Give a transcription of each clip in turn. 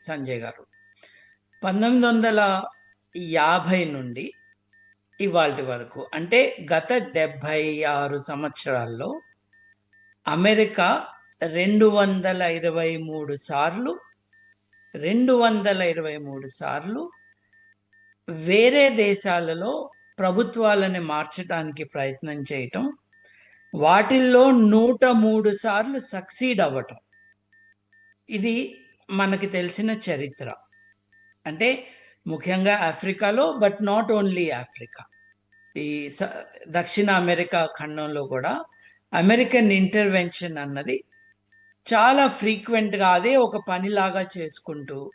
సంజయ్ గారు. పంతొమ్మిది వందల యాభై నుండి ఇవాళ వరకు అంటే గత డెబ్భై ఆరు సంవత్సరాల్లో అమెరికా రెండు వందల ఇరవై మూడు సార్లు రెండు వందల ఇరవై మూడు సార్లు వేరే దేశాలలో ప్రభుత్వాలని మార్చడానికి ప్రయత్నం చేయటం వాటిల్లో నూట మూడు సార్లు సక్సీడ్ అవ్వటం. ఇది మనకి తెలిసిన చరిత్ర. అంటే ముఖ్యంగా ఆఫ్రికాలో బట్ నాట్ ఓన్లీ ఆఫ్రికా. ఈ స- దక్షిణ అమెరికా ఖండంలో కూడా అమెరికన్ ఇంటర్వెన్షన్ అన్నది చాలా ఫ్రీక్వెంట్గా అదే ఒక పనిలాగా చేసుకుంటూ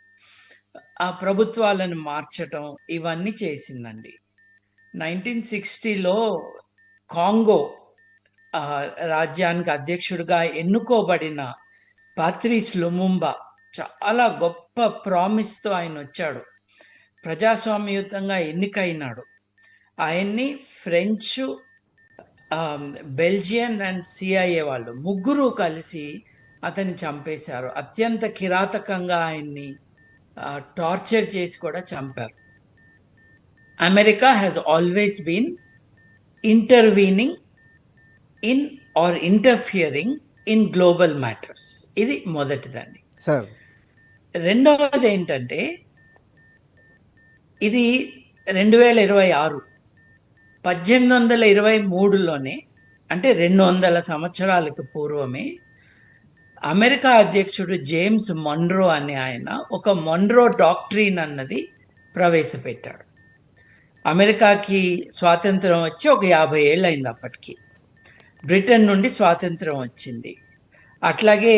ఆ ప్రభుత్వాలను మార్చటం ఇవన్నీ చేసిందండి. నైన్టీన్ సిక్స్టీలో కాంగో రాజ్యానికి అధ్యక్షుడిగా ఎన్నుకోబడిన పాత్రిస్ లుముంబా చాలా గొప్ప ప్రామిస్తో ఆయన వచ్చాడు ప్రజాస్వామ్యయుతంగా ఎన్నికైనాడు. ఆయన్ని ఫ్రెంచ్ బెల్జియన్ అండ్ సిఐఏ వాళ్ళు ముగ్గురు కలిసి అతన్ని చంపేశారు. అత్యంత కిరాతకంగా ఆయన్ని టార్చర్ చేసి కూడా చంపారు. America has always been intervening in or interfering in global matters ఇది మొదటిదండి. సార్ రెండవది ఏంటంటే ఇది రెండు వేల ఇరవై ఆరు పద్దెనిమిది వందల ఇరవై మూడులోనే అంటే రెండు వందల సంవత్సరాలకు పూర్వమే అమెరికా అధ్యక్షుడు జేమ్స్ మొండ్రో అనే ఆయన ఒక మొండ్రో డాక్ట్రీన్ అన్నది ప్రవేశపెట్టాడు. అమెరికాకి స్వాతంత్రం వచ్చి ఒక యాభై ఏళ్ళు అయింది అప్పటికి. బ్రిటన్ నుండి స్వాతంత్రం వచ్చింది. అట్లాగే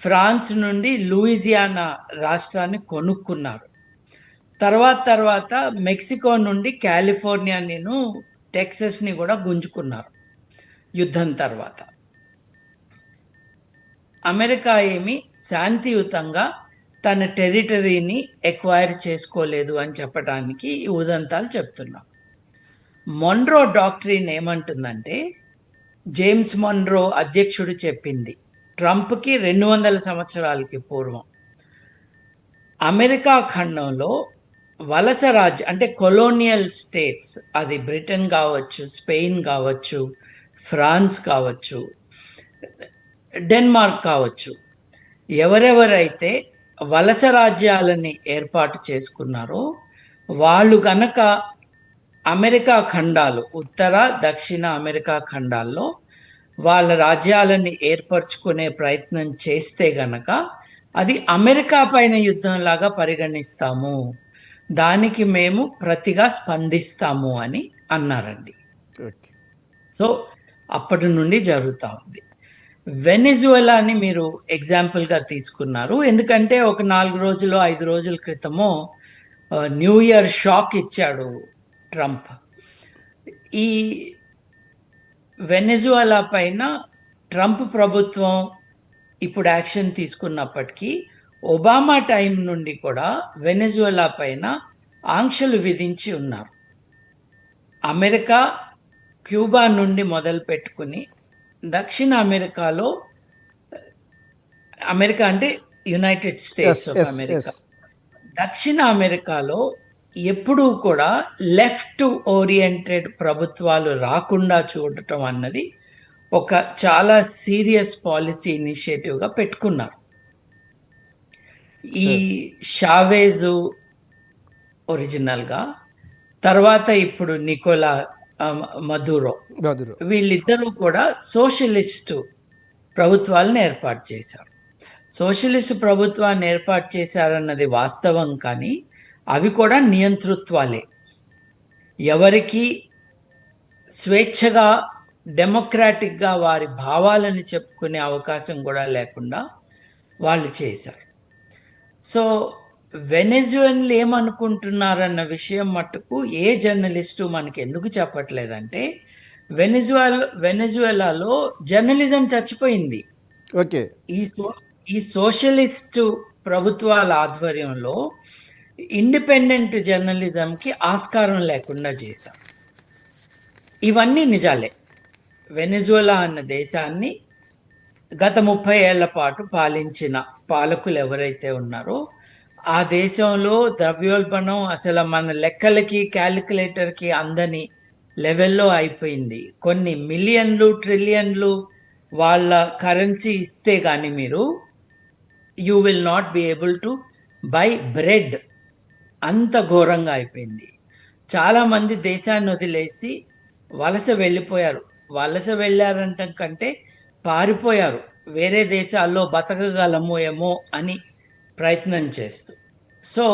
ఫ్రాన్స్ నుండి లూయిజియానా రాష్ట్రాన్ని కొనుక్కున్నారు. తర్వాత తర్వాత మెక్సికో నుండి కాలిఫోర్నియా నేను టెక్సస్ని కూడా గుంజుకున్నారు యుద్ధం తర్వాత. అమెరికా ఏమి శాంతియుతంగా తన టెరిటరీని ఎక్వైర్ చేసుకోలేదు అని చెప్పడానికి ఈ ఉదంతాలు చెప్తున్నాం మొన్రో డాక్టరీన్ ఏమంటుందంటే జేమ్స్ మొన్రో అధ్యక్షుడు చెప్పింది ట్రంప్కి రెండు వందల సంవత్సరాలకి పూర్వం. అమెరికా ఖండంలో వలస రాజ్య అంటే కొలోనియల్ స్టేట్స్ అది బ్రిటన్ కావచ్చు స్పెయిన్ కావచ్చు ఫ్రాన్స్ కావచ్చు డెన్మార్క్ కావచ్చు ఎవరెవరైతే వలస రాజ్యాలని ఏర్పాటు చేసుకున్నారో వాళ్ళు గనక అమెరికా ఖండాలు ఉత్తర దక్షిణ అమెరికా ఖండాల్లో వాళ్ళ రాజ్యాలని ఏర్పరచుకునే ప్రయత్నం చేస్తే గనక అది అమెరికా పైన యుద్ధంలాగా పరిగణిస్తాము. దానికి మేము ప్రతిగా స్పందిస్తాము అని అన్నారండి. సో అప్పటి నుండి జరుగుతూ ఉంది. వెనిజువలాని మీరు ఎగ్జాంపుల్గా తీసుకున్నారు. ఎందుకంటే ఒక నాలుగు రోజులు ఐదు రోజుల క్రితము న్యూ ఇయర్ షాక్ ఇచ్చాడు ట్రంప్. ఈ వెనెజువలా పైన ట్రంప్ ప్రభుత్వం ఇప్పుడు యాక్షన్ తీసుకున్నప్పటికీ ఒబామా టైం నుండి కూడా వెనెజువలా పైన ఆంక్షలు విధించి ఉన్నారు అమెరికా క్యూబా నుండి మొదలు పెట్టుకుని దక్షిణ అమెరికాలో అమెరికా అంటే యునైటెడ్ స్టేట్స్ ఆఫ్ అమెరికా. దక్షిణ అమెరికాలో ఎప్పుడూ కూడా లెఫ్ట్ ఓరియంటెడ్ ప్రభుత్వాలు రాకుండా చూడటం అన్నది ఒక చాలా సీరియస్ పాలసీ ఇనిషియేటివ్గా పెట్టుకున్నారు. ఈ షావేజు ఒరిజినల్గా తర్వాత ఇప్పుడు నికోలా మధురో వీళ్ళిద్దరూ కూడా సోషలిస్టు ప్రభుత్వాలను ఏర్పాటు చేశారు. సోషలిస్ట్ ప్రభుత్వాన్ని ఏర్పాటు చేశారన్నది వాస్తవం కానీ అవి కూడా నియంతృత్వాలే. ఎవరికి స్వేచ్ఛగా డెమోక్రాటిక్గా వారి భావాలను చెప్పుకునే అవకాశం కూడా లేకుండా వాళ్ళు చేశారు. సో వెనెజువన్లు ఏమనుకుంటున్నారన్న విషయం మట్టుకు ఏ జర్నలిస్టు మనకి ఎందుకు చెప్పట్లేదంటే వెనెజువల్ వెనెజువెలాలో జర్నలిజం చచ్చిపోయింది. ఓకే. ఈ సో ఈ సోషలిస్టు ప్రభుత్వాల ఆధ్వర్యంలో ఇండిపెండెంట్ జర్నలిజంకి ఆస్కారం లేకుండా చేశాం. ఇవన్నీ నిజాలే. వెనిజువలా అన్న దేశాన్ని గత ముప్పై ఏళ్ళ పాటు పాలించిన పాలకులు ఎవరైతే ఉన్నారో ఆ దేశంలో ద్రవ్యోల్బణం అసలు మన లెక్కలకి క్యాలిక్యులేటర్కి అందని లెవెల్లో అయిపోయింది. కొన్ని మిలియన్లు ట్రిలియన్లు వాళ్ళ కరెన్సీ ఇస్తే కానీ మీరు you will not be able to buy bread. అంత ఘోరంగా అయిపోయింది. చాలామంది దేశాన్ని వదిలేసి వలస వెళ్ళిపోయారు. వలస వెళ్ళారంట కంటే పారిపోయారు. వేరే దేశాల్లో బతకగలము ఏమో అని ప్రయత్నం చేస్తూ. So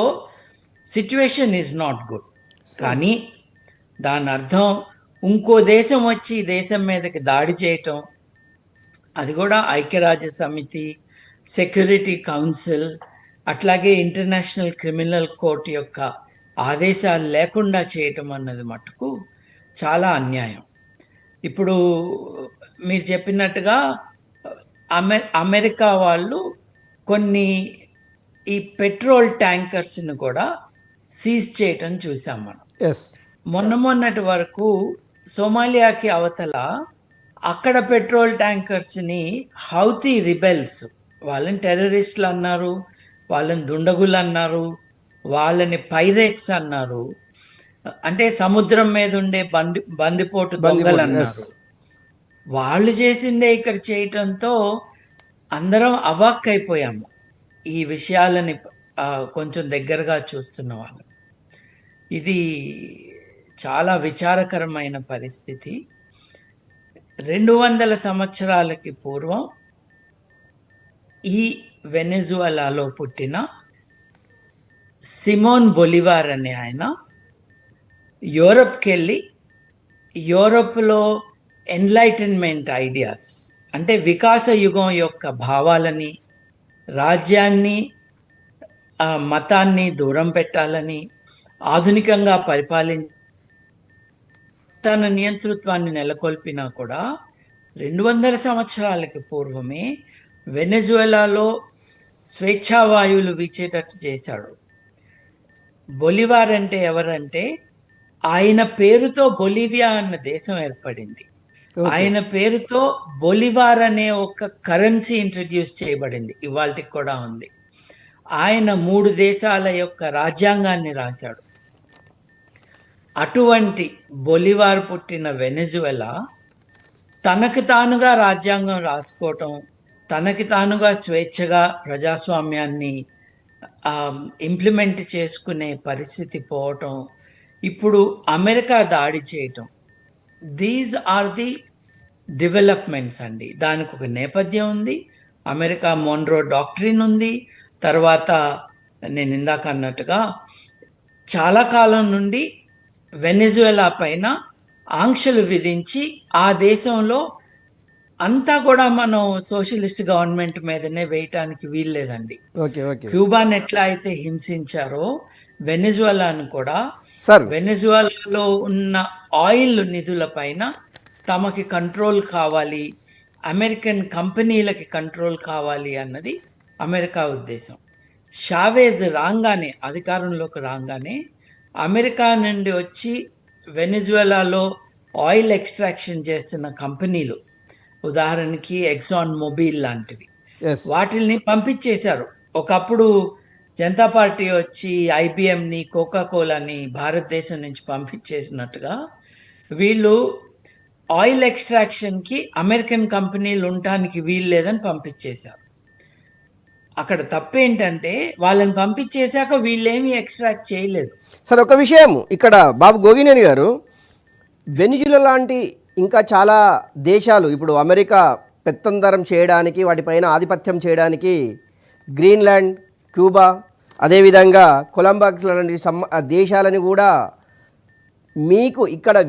situation is not good కానీ దాని అర్థం ఇంకో దేశం వచ్చి ఈ దేశం మీదకి దాడి చేయటం అది కూడా ఐక్యరాజ్య సమితి సెక్యూరిటీ కౌన్సిల్ అట్లాగే ఇంటర్నేషనల్ క్రిమినల్ కోర్ట్ యొక్క ఆదేశాలు లేకుండా చేయటం అన్నది మటుకు చాలా అన్యాయం. ఇప్పుడు మీరు చెప్పినట్టుగా అమె అమెరికా వాళ్ళు కొన్ని ఈ పెట్రోల్ ట్యాంకర్స్ని కూడా సీజ్ చేయటం చూసాం మనం. మొన్న మొన్నటి వరకు సోమాలియాకి అవతల అక్కడ పెట్రోల్ ట్యాంకర్స్ని హౌతీ రిబెల్స్ వాళ్ళని టెర్రరిస్టులు అన్నారు వాళ్ళని దుండగులు అన్నారు వాళ్ళని పైరేట్స్ అన్నారు. అంటే సముద్రం మీద ఉండే బంది బందిపోటు దొంగలు అన్నారు. వాళ్ళు చేసిందే ఇక్కడ చేయటంతో అందరం అవాక్కైపోయాము ఈ విషయాలని కొంచెం దగ్గరగా చూస్తున్న వాళ్ళు. ఇది చాలా విచారకరమైన పరిస్థితి. రెండు వందల సంవత్సరాలకి పూర్వం ఈ వెనెజువలాలో పుట్టిన సిమోన్ బొలివార్ అనే ఆయన యూరప్కి వెళ్ళి యూరప్లో ఎన్లైటన్మెంట్ ఐడియాస్ అంటే వికాస యుగం యొక్క భావాలని రాజ్యాన్ని మతాన్ని దూరం పెట్టాలని ఆధునికంగా పరిపాలించ తన నియంతృత్వాన్ని నెలకొల్పినా కూడా రెండు వందల సంవత్సరాలకి పూర్వమే వెనెజువెలాలో స్వేచ్ఛావాయువులు వీచేటట్టు చేశాడు. బొలివార్ అంటే ఎవరంటే ఆయన పేరుతో బొలివియా అన్న దేశం ఏర్పడింది. ఆయన పేరుతో బొలివార్ అనే ఒక కరెన్సీ ఇంట్రడ్యూస్ చేయబడింది. ఇవాళకి కూడా ఉంది. ఆయన మూడు దేశాల యొక్క రాజ్యాంగాన్ని రాశాడు. అటువంటి బొలివార్ పుట్టిన వెనెజువెలా తనకు తానుగా రాజ్యాంగం రాసుకోవటం తనకి తానుగా స్వేచ్ఛగా ప్రజాస్వామ్యాన్ని ఇంప్లిమెంట్ చేసుకునే పరిస్థితి పోవటం ఇప్పుడు అమెరికా దాడి చేయటం. దీస్ ఆర్ ది డెవలప్మెంట్స్ అండి. దానికి ఒక నేపథ్యం ఉంది. అమెరికా మోన్రో డాక్టరీన్ ఉంది. తర్వాత నేను ఇందాక అన్నట్టుగా చాలా కాలం నుండి వెనెజువెలా పైన ఆంక్షలు విధించి ఆ దేశంలో అంతా కూడా మనం సోషలిస్ట్ గవర్నమెంట్ మీదనే వేయటానికి వీల్లేదండి. Okay okay. క్యూబాన్ ఎట్లా అయితే హింసించారో వెనెజువలాను కూడా సార్ వెనెజువలాలో ఉన్న ఆయిల్ నిధుల పైన తమకి కంట్రోల్ కావాలి అమెరికన్ కంపెనీలకి కంట్రోల్ కావాలి అన్నది అమెరికా ఉద్దేశం. షావేజ్ రాగానే అధికారంలోకి రాగానే అమెరికా నుండి వచ్చి వెనెజువలాలో ఆయిల్ ఎక్స్ట్రాక్షన్ చేస్తున్న కంపెనీలు ఉదాహరణకి ఎక్సాన్ మొబైల్ లాంటివి. వాటిల్ని పంపించేశారు ఒకప్పుడు జనతా పార్టీ వచ్చి ఐబిఎంని కోకా కోలాని భారతదేశం నుంచి పంపించేసినట్టుగా వీళ్ళు ఆయిల్ ఎక్స్ట్రాక్షన్కి అమెరికన్ కంపెనీలు ఉండటానికి వీలు లేదని పంపించేశారు అక్కడ తప్పేంటంటే వాళ్ళని పంపించేశాక వీళ్ళేమీ ఎక్స్ట్రాక్ట్ చేయలేదు. సార్ ఒక విషయం ఇక్కడ బాబు గోగినేని గారు వెనిజులా లాంటి ఇంకా చాలా దేశాలు ఇప్పుడు అమెరికా పెత్తందరం చేయడానికి వాటిపైన ఆధిపత్యం చేయడానికి గ్రీన్లాండ్ క్యూబా అదేవిధంగా కొలంబాక్స్ లాంటి సమ్ దేశాలని కూడా మీకు ఇక్కడ